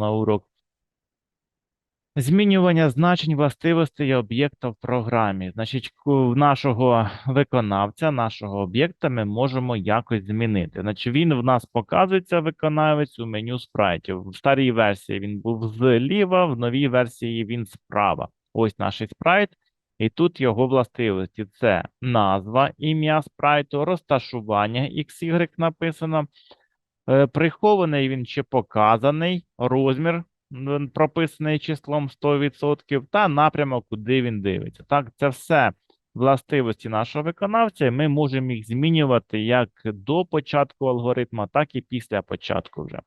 на урок. Змінювання значень властивостей об'єкта в програмі. Значить, ку- нашого виконавця, нашого об'єкта ми можемо якось змінити. Значить, він в нас показується виконавець у меню спрайтів. В старій версії він був зліва, в новій версії він справа. Ось наш спрайт. І тут його властивості: це назва, ім'я спрайту, розташування XY написано. Е, Прихований він чи показаний, розмір прописаний числом 100% та напрямок, куди він дивиться. Так, це все властивості нашого виконавця, і ми можемо їх змінювати як до початку алгоритму, так і після початку вже.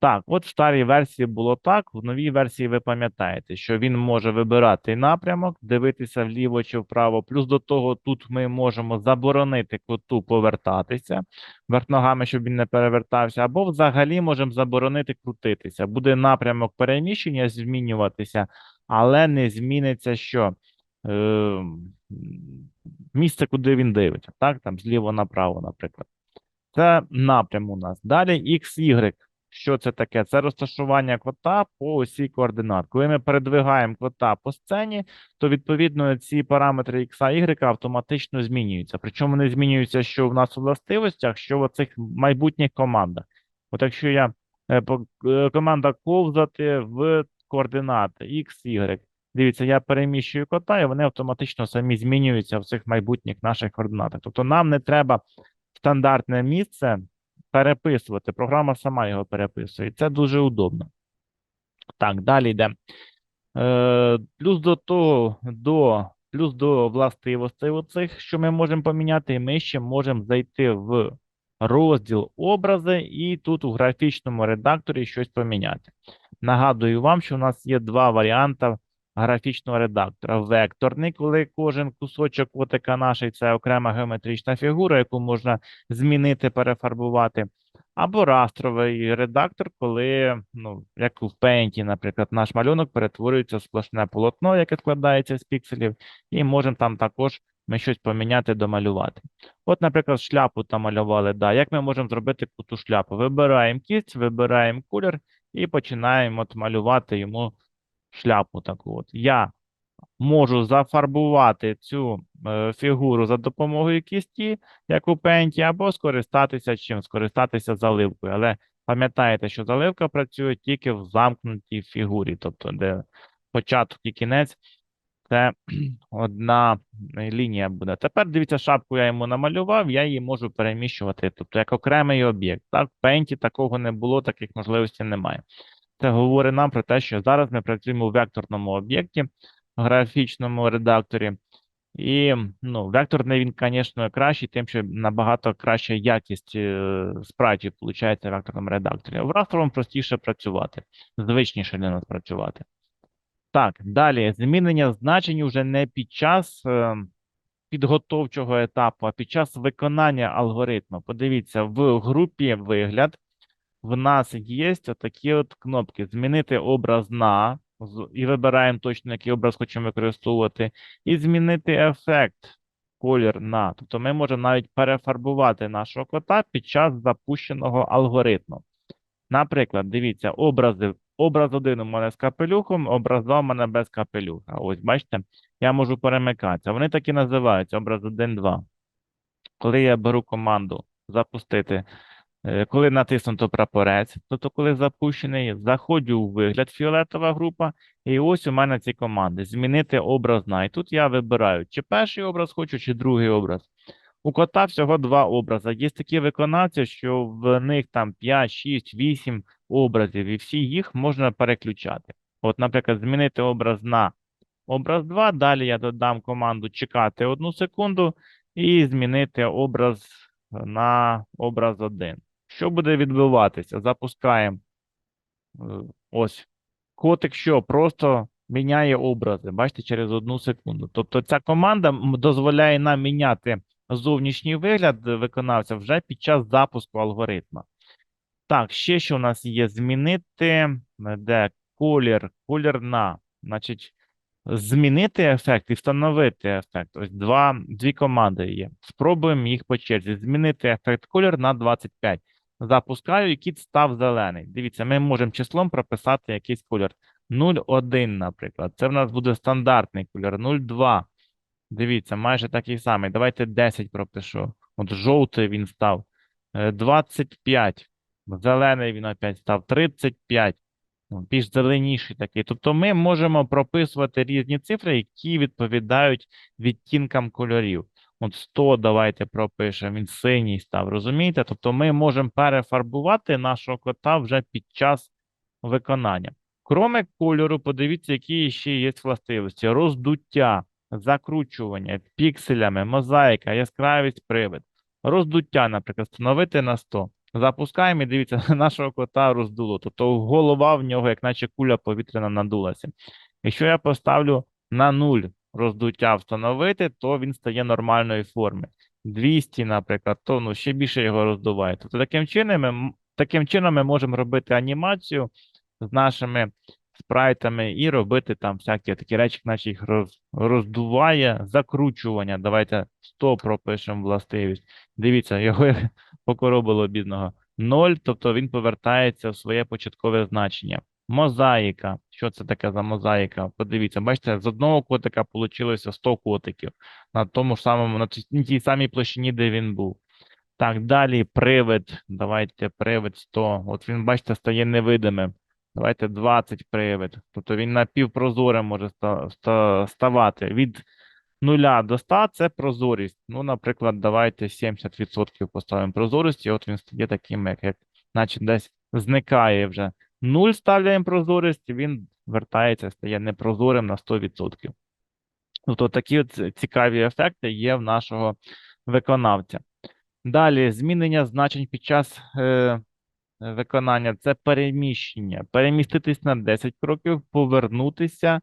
Так, от в старій версії було так, в новій версії ви пам'ятаєте, що він може вибирати напрямок, дивитися вліво чи вправо. Плюс до того, тут ми можемо заборонити коту повертатися вверх ногами, щоб він не перевертався, або взагалі можемо заборонити крутитися. Буде напрямок переміщення змінюватися, але не зміниться що? Е, місце, куди він дивиться, так? Там зліво направо, наприклад. Це напрям у нас. Далі XY. Що це таке? Це розташування кота по осі координат. Коли ми передвигаємо кота по сцені, то відповідно ці параметри X, Y автоматично змінюються. Причому вони змінюються що в нас у властивостях, що в цих майбутніх командах. От якщо я е, е, команда ковзати в координати X, Y. Дивіться, я переміщую кота, і вони автоматично самі змінюються в цих майбутніх наших координатах. Тобто нам не треба стандартне місце переписувати. Програма сама його переписує. Це дуже удобно. Так, далі йде. Е, плюс до того, до, плюс до властивостей оцих, що ми можемо поміняти, ми ще можемо зайти в розділ образи і тут у графічному редакторі щось поміняти. Нагадую вам, що у нас є два варіанти графічного редактора. Векторний, коли кожен кусочок отика наший це окрема геометрична фігура, яку можна змінити, перефарбувати. Або растровий редактор, коли, ну, як в Paint, наприклад, наш малюнок перетворюється в сплошне полотно, яке складається з пікселів, і можемо там також ми щось поміняти, домалювати. От, наприклад, шляпу там малювали. Да. Як ми можемо зробити ту шляпу? Вибираємо кість, вибираємо колір і починаємо от малювати йому шляпу таку. От. Я можу зафарбувати цю е, фігуру за допомогою кісті, як у пенті, або скористатися чим? Скористатися заливкою. Але пам'ятаєте, що заливка працює тільки в замкнутій фігурі, тобто де початок і кінець це одна лінія буде. Тепер дивіться, шапку я йому намалював, я її можу переміщувати, тобто як окремий об'єкт. Так, в пенті такого не було, таких можливостей немає. Це говорить нам про те, що зараз ми працюємо в векторному об'єкті, графічному редакторі. І ну, векторний він, звісно, кращий, тим, що набагато краща якість е, спрайтів виходить в векторному редакторі. В растровому простіше працювати, звичніше для нас працювати. Так, далі змінення значень вже не під час е, підготовчого етапу, а під час виконання алгоритму. Подивіться, в групі вигляд в нас є такі от кнопки: змінити образ на, і вибираємо точно, який образ хочемо використовувати, і змінити ефект, колір на. Тобто ми можемо навіть перефарбувати нашого кота під час запущеного алгоритму. Наприклад, дивіться, образи. Образ один у мене з капелюхом, образ два у мене без капелюха. Ось, бачите, я можу перемикатися. Вони так і називаються образ 1, 2. Коли я беру команду запустити, коли натиснуто прапорець, тобто коли запущений, заходжу у вигляд фіолетова група, і ось у мене ці команди. Змінити образ на. І тут я вибираю, чи перший образ хочу, чи другий образ. У кота всього два образи. Є такі виконавці, що в них там 5, 6, 8 образів, і всі їх можна переключати. От, наприклад, змінити образ на образ 2, далі я додам команду чекати одну секунду і змінити образ на образ 1. Що буде відбуватися? Запускаємо е, ось котик, що просто міняє образи, бачите, через одну секунду. Тобто ця команда дозволяє нам міняти зовнішній вигляд виконавця вже під час запуску алгоритму. Так, ще що у нас є? Змінити е, де колір, колір на. Значить, змінити ефект і встановити ефект. Ось два, дві команди є. Спробуємо їх по черзі. Змінити ефект колір на 25. Запускаю, і кіт став зелений. Дивіться, ми можемо числом прописати якийсь кольор. 0,1, наприклад. Це в нас буде стандартний кольор. 0,2. Дивіться, майже такий самий. Давайте 10 пропишу. От жовтий він став. Е, 25. Зелений він опять став. 35. Ну, Більш зеленіший такий. Тобто ми можемо прописувати різні цифри, які відповідають відтінкам кольорів. От 100 давайте пропишемо, він синій став, розумієте? Тобто ми можемо перефарбувати нашого кота вже під час виконання. Кроме кольору, подивіться, які ще є властивості: роздуття, закручування, пікселями, мозаїка, яскравість, привид. Роздуття, наприклад, встановити на 100. Запускаємо і дивіться, нашого кота роздуло. Тобто голова в нього, як наче куля повітряна надулася. Якщо я поставлю на 0 роздуття встановити, то він стає нормальної форми. 200, наприклад, то ну, ще більше його роздуває. Тобто таким чином ми, таким чином ми можемо робити анімацію з нашими спрайтами і робити там всякі такі речі, наче їх роз, роздуває, закручування. Давайте 100 пропишемо властивість. Дивіться, його покоробило бідного. 0, тобто він повертається в своє початкове значення. Мозаїка. Що це таке за мозаїка? Подивіться, бачите, з одного котика вийшло 100 котиків на тому ж самому, на тій- самій площині, де він був. Так, далі привид. Давайте привид 100. От він, бачите, стає невидимим. Давайте 20 привид. Тобто він напівпрозорим може ста- ста- ставати. Від 0 до 100 це прозорість. Ну, наприклад, давайте 70% поставимо прозорості, от він стає таким, як, як наче десь зникає вже. 0 ставляємо прозорість, він вертається, стає непрозорим на 100%. Тобто такі от цікаві ефекти є в нашого виконавця. Далі, змінення значень під час е, виконання це переміщення. Переміститись на 10 кроків, повернутися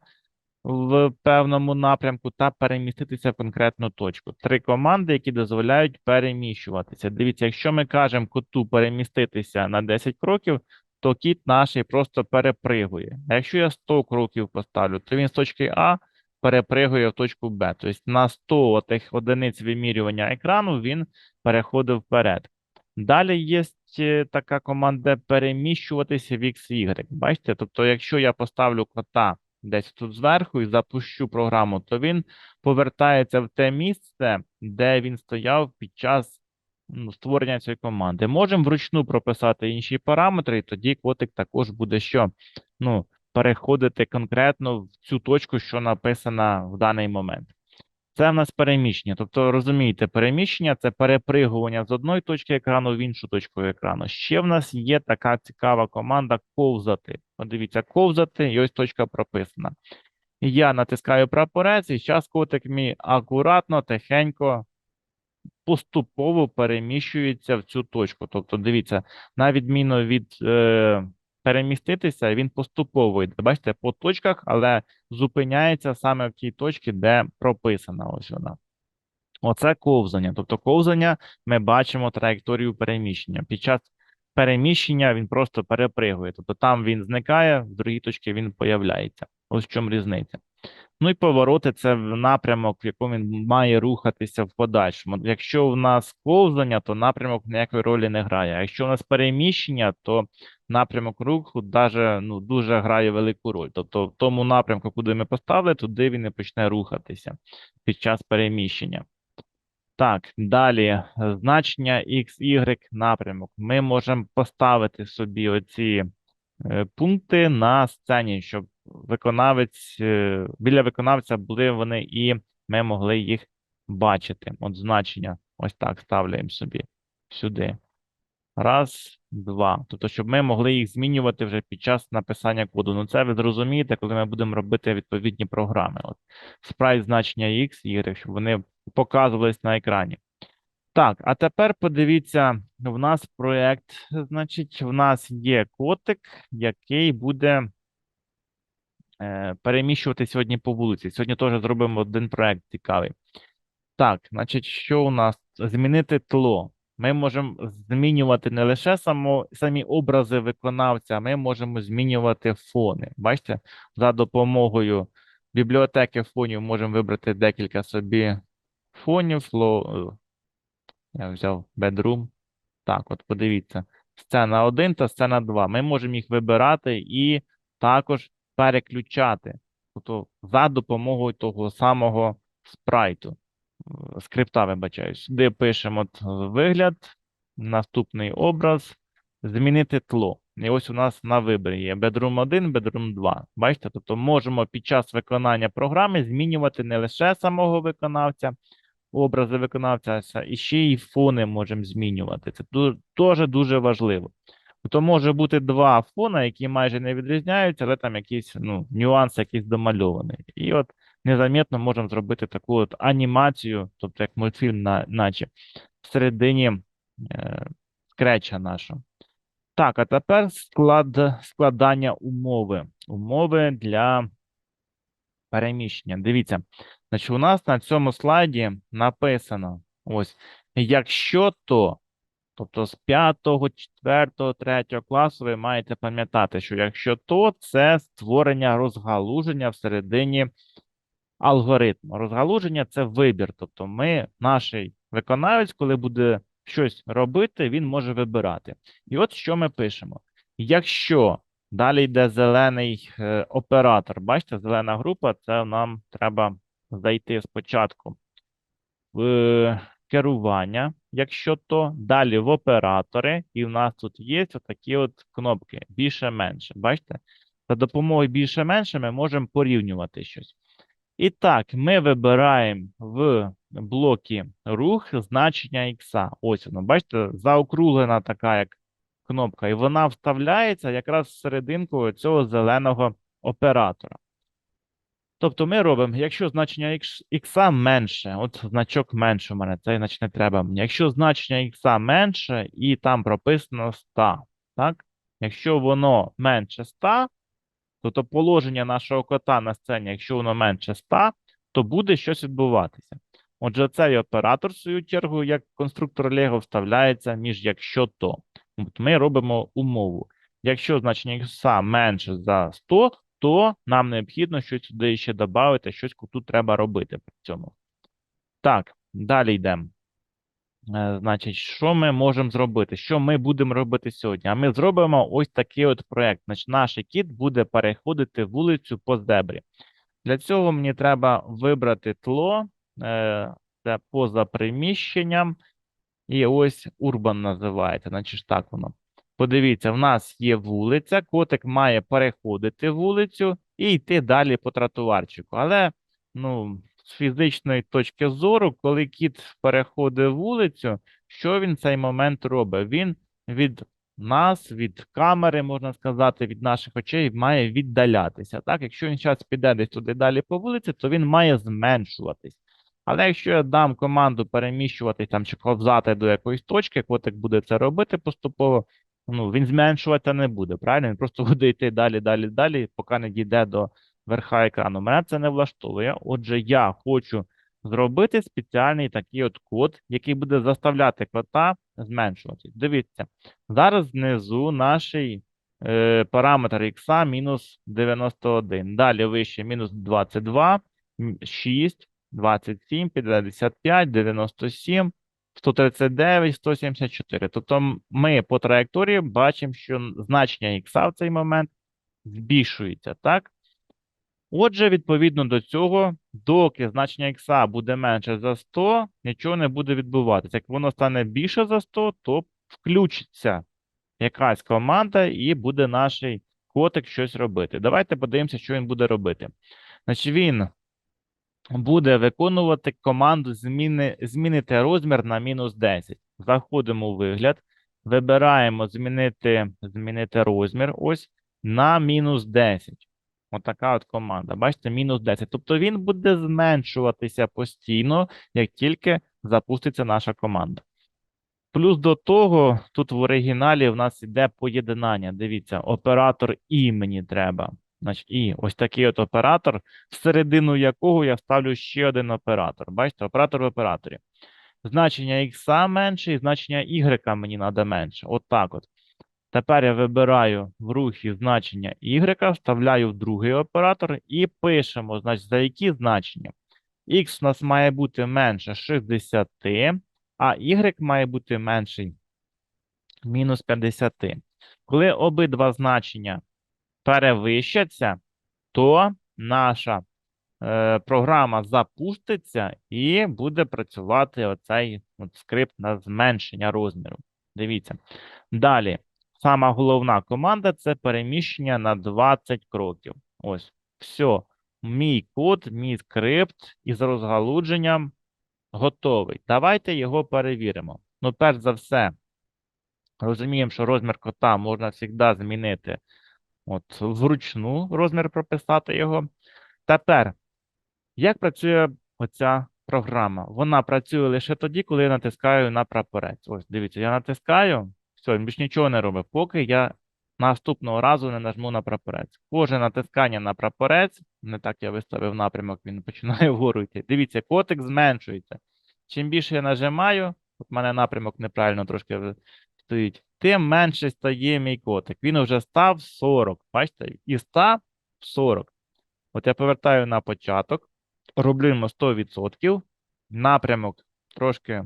в певному напрямку та переміститися в конкретну точку. Три команди, які дозволяють переміщуватися. Дивіться, якщо ми кажемо коту переміститися на 10 кроків, то кіт наш просто перепригує. А якщо я 100 кроків поставлю, то він з точки А перепригує в точку Б. Тобто на 100 тих одиниць вимірювання екрану він переходив вперед. Далі є е, така команда переміщуватися в X, Y. Бачите? Тобто, якщо я поставлю кота десь тут зверху і запущу програму, то він повертається в те місце, де він стояв під час створення цієї команди. Можемо вручну прописати інші параметри, і тоді котик також буде що? Ну, переходити конкретно в цю точку, що написана в даний момент. Це в нас переміщення. Тобто, розумієте, переміщення це перепригування з одної точки екрану в іншу точку екрану. Ще в нас є така цікава команда ковзати. Подивіться, ковзати, і ось точка прописана. Я натискаю прапорець, і зараз котик мій акуратно, тихенько, поступово переміщується в цю точку. Тобто, дивіться, на відміну від е, переміститися, він поступово йде. Бачите, по точках, але зупиняється саме в тій точці, де прописана ось вона. Оце ковзання. Тобто ковзання ми бачимо траєкторію переміщення. Під час переміщення він просто перепригує. Тобто там він зникає, в другій точці він появляється. Ось в чому різниця. Ну і повороти це в напрямок, в якому він має рухатися в подальшому. Якщо в нас ковзання, то напрямок ніякої ролі не грає. А якщо у нас переміщення, то напрямок руху даже, ну, дуже грає велику роль. Тобто в тому напрямку, куди ми поставили, туди він і почне рухатися під час переміщення. Так, далі значення X, Y напрямок. Ми можемо поставити собі оці е, пункти на сцені, щоб виконавець е, біля виконавця були вони і ми могли їх бачити. От значення ось так ставляємо собі сюди. Раз, два. Тобто, щоб ми могли їх змінювати вже під час написання коду. Ну, це ви зрозумієте, коли ми будемо робити відповідні програми. От спрайт значення X, Y, щоб вони показувались на екрані. Так, а тепер подивіться, в нас проєкт, значить, в нас є котик, який буде переміщувати сьогодні по вулиці. Сьогодні теж зробимо один проєкт цікавий. Так, значить, що у нас? Змінити тло. Ми можемо змінювати не лише само, самі образи виконавця, ми можемо змінювати фони. Бачите, за допомогою бібліотеки фонів можемо вибрати декілька собі фонів. Е, Я взяв Bedroom. Так, от подивіться. сцена 1 та сцена 2. Ми можемо їх вибирати і також переключати, тобто за допомогою того самого спрайту, е, скрипта, вибачаюсь. Сюди пишемо от вигляд, наступний образ, змінити тло. І ось у нас на виборі є Bedroom 1, Bedroom 2. Бачите, тобто можемо під час виконання програми змінювати не лише самого виконавця, образи виконавця, і ще й фони можемо змінювати. Це теж дуже важливо. То може бути два фона, які майже не відрізняються, але там якийсь ну, нюанс якийсь домальований. І от незаметно можемо зробити таку от анімацію, тобто як мультфільм, на, наче всередині е, нашого. Так, а тепер склад, складання умови. Умови для переміщення. Дивіться, значить, у нас на цьому слайді написано: ось, якщо то, тобто з 5, 4, 3 класу ви маєте пам'ятати, що якщо то, це створення розгалуження всередині алгоритму. Розгалуження це вибір. Тобто, ми, наш виконавець, коли буде щось робити, він може вибирати. І от що ми пишемо: якщо далі йде зелений е, оператор, бачите, зелена група, це нам треба зайти спочатку в керування, якщо то, далі в оператори, і в нас тут є такі от кнопки більше-менше. Бачите? За допомогою більше-менше ми можемо порівнювати щось. І так, ми вибираємо в блокі рух значення х. Ось воно, бачите, заокруглена така як кнопка, і вона вставляється якраз в серединку цього зеленого оператора. Тобто ми робимо, якщо значення х менше, от значок менше у мене, це значить не треба мені. Якщо значення х менше і там прописано 100, так? Якщо воно менше 100, Тобто положення нашого кота на сцені, якщо воно менше 100, то буде щось відбуватися. Отже, цей оператор, в свою чергу, як конструктор Lego, вставляється між якщо то. От Ми робимо умову. Якщо значення х менше за 100, то нам необхідно щось сюди ще додати, щось тут треба робити при цьому. Так, далі йдемо. Е, Значить, що ми можемо зробити? Що ми будемо робити сьогодні? А ми зробимо ось такий от проєкт. Значить, наш кіт буде переходити вулицю по зебрі. Для цього мені треба вибрати тло, е, це поза приміщенням. І ось Urban називається. Значить, так воно. Подивіться, в нас є вулиця, котик має переходити вулицю і йти далі по тротуарчику. Але, ну, з фізичної точки зору, коли кіт переходить вулицю, що він в цей момент робить? Він від нас, від камери, можна сказати, від наших очей має віддалятися. Так, якщо він зараз піде десь туди далі по вулиці, то він має зменшуватись. Але якщо я дам команду переміщуватись там чи ковзати до якоїсь точки, котик буде це робити поступово, ну він зменшувати не буде. Правильно? Він просто буде йти далі, далі, далі, поки не дійде до верха екрану. Мене це не влаштовує. Отже, я хочу зробити спеціальний такий от код, який буде заставляти кота зменшуватись. Дивіться, зараз внизу наш е, параметр x мінус 91. Далі вище мінус 22, 6, 27, 55, 97, 139, 174. Тобто ми по траєкторії бачимо, що значення х в цей момент збільшується, так? Отже, відповідно до цього, доки значення х буде менше за 100, нічого не буде відбуватися. Як воно стане більше за 100, то включиться якась команда і буде наш котик щось робити. Давайте подивимося, що він буде робити. Значить, він буде виконувати команду зміни, змінити розмір на мінус 10. Заходимо у вигляд, вибираємо змінити, змінити розмір ось на мінус 10. Отака от команда. Бачите, мінус 10. Тобто він буде зменшуватися постійно, як тільки запуститься наша команда. Плюс до того, тут в оригіналі в нас іде поєднання. Дивіться, оператор і мені треба. Значить, і ось такий от оператор, всередину якого я вставлю ще один оператор. Бачите, оператор в операторі. Значення x менше і значення y мені треба менше. От так от. Тепер я вибираю в рухі значення y, вставляю в другий оператор і пишемо, значить, за які значення. X у нас має бути менше 60, а y має бути менший мінус 50. Коли обидва значення перевищаться, то наша е, програма запуститься і буде працювати оцей от скрипт на зменшення розміру. Дивіться. Далі, сама головна команда це переміщення на 20 кроків. Ось, все. Мій код, мій скрипт із розгалудженням готовий. Давайте його перевіримо. Ну, перш за все, розуміємо, що розмір кота можна завжди змінити от, вручну розмір прописати його. Тепер, як працює оця програма? Вона працює лише тоді, коли я натискаю на прапорець. Ось, дивіться, я натискаю, все, він більш нічого не робить, поки я наступного разу не нажму на прапорець. Кожне натискання на прапорець, не так я виставив напрямок, він починає вгору йти. Дивіться, котик зменшується. Чим більше я нажимаю, от мене напрямок неправильно трошки стоїть, тим менше стає мій котик. Він вже став 40. Бачите? І став 40. От я повертаю на початок, роблю йому 100%, напрямок трошки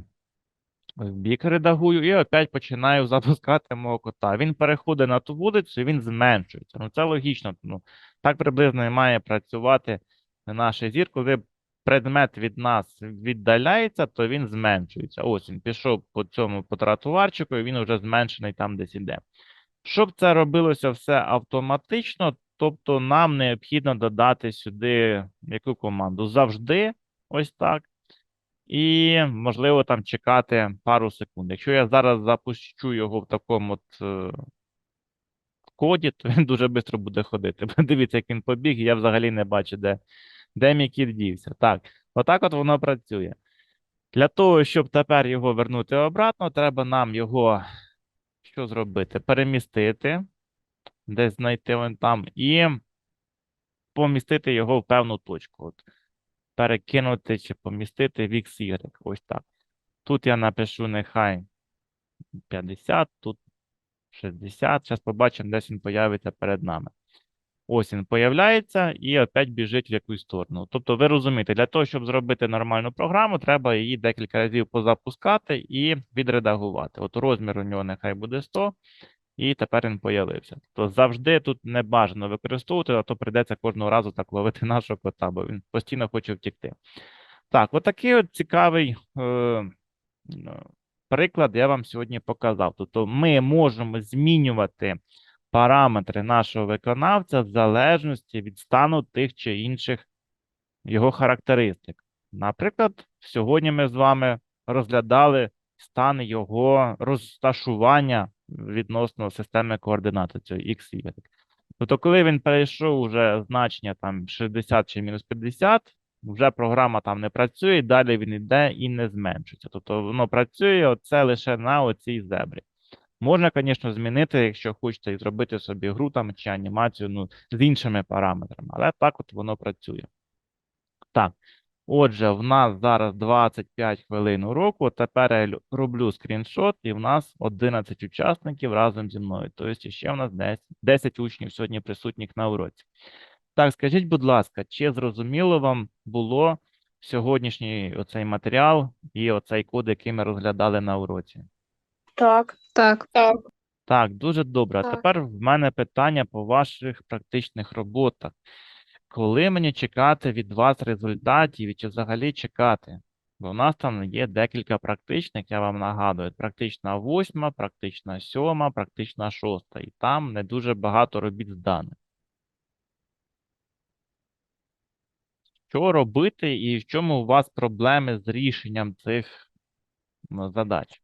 в бік редагую і опять починаю запускати мого кота. Він переходить на ту вулицю, і він зменшується. Ну це логічно. Ну, так приблизно має працювати наш зір, коли предмет від нас віддаляється, то він зменшується. Ось він пішов по цьому по тротуарчику, і він вже зменшений там десь іде. Щоб це робилося все автоматично, тобто нам необхідно додати сюди яку команду? Завжди, ось так. І, можливо, там чекати пару секунд. Якщо я зараз запущу його в такому от е, коді, то він дуже швидко буде ходити. Дивіться, як він побіг, і я взагалі не бачу, де, де мій кіт дівся. Так, отак от воно працює. Для того, щоб тепер його вернути обратно, треба нам його що зробити? Перемістити, десь знайти вон там, і помістити його в певну точку. От. Перекинути чи помістити в XY. Ось так. Тут я напишу нехай 50, тут 60. Зараз побачимо, десь він появиться перед нами. Ось він появляється і опять біжить в якусь сторону. Тобто, ви розумієте, для того, щоб зробити нормальну програму, треба її декілька разів позапускати і відредагувати. От розмір у нього нехай буде 100, і тепер він появився. Тобто завжди тут не бажано використовувати, а то прийдеться кожного разу так ловити нашого кота, бо він постійно хоче втікти. Так, отакий от цікавий е, приклад я вам сьогодні показав. Тобто ми можемо змінювати параметри нашого виконавця в залежності від стану тих чи інших його характеристик. Наприклад, сьогодні ми з вами розглядали стан його розташування відносно системи координат цієї X, Y. Тобто, коли він перейшов уже значення там 60 чи мінус 50, вже програма там не працює, далі він йде і не зменшується. Тобто воно працює оце лише на оцій зебрі. Можна, звісно, змінити, якщо хочете, зробити собі гру там чи анімацію ну, з іншими параметрами, але так от воно працює. Так, отже, в нас зараз 25 хвилин уроку. Тепер я роблю скріншот, і в нас 11 учасників разом зі мною. Тобто ще в нас 10, 10 учнів сьогодні присутніх на уроці. Так, скажіть, будь ласка, чи зрозуміло вам було сьогоднішній оцей матеріал і оцей код, який ми розглядали на уроці? Так. Так, Так, Так, дуже добре. А Так. тепер в мене питання по ваших практичних роботах. Коли мені чекати від вас результатів і чи взагалі чекати? Бо в нас там є декілька практичних, я вам нагадую. Практична восьма, практична сьома, практична шоста. І там не дуже багато робіт зданих. Що робити і в чому у вас проблеми з рішенням цих ну, задач?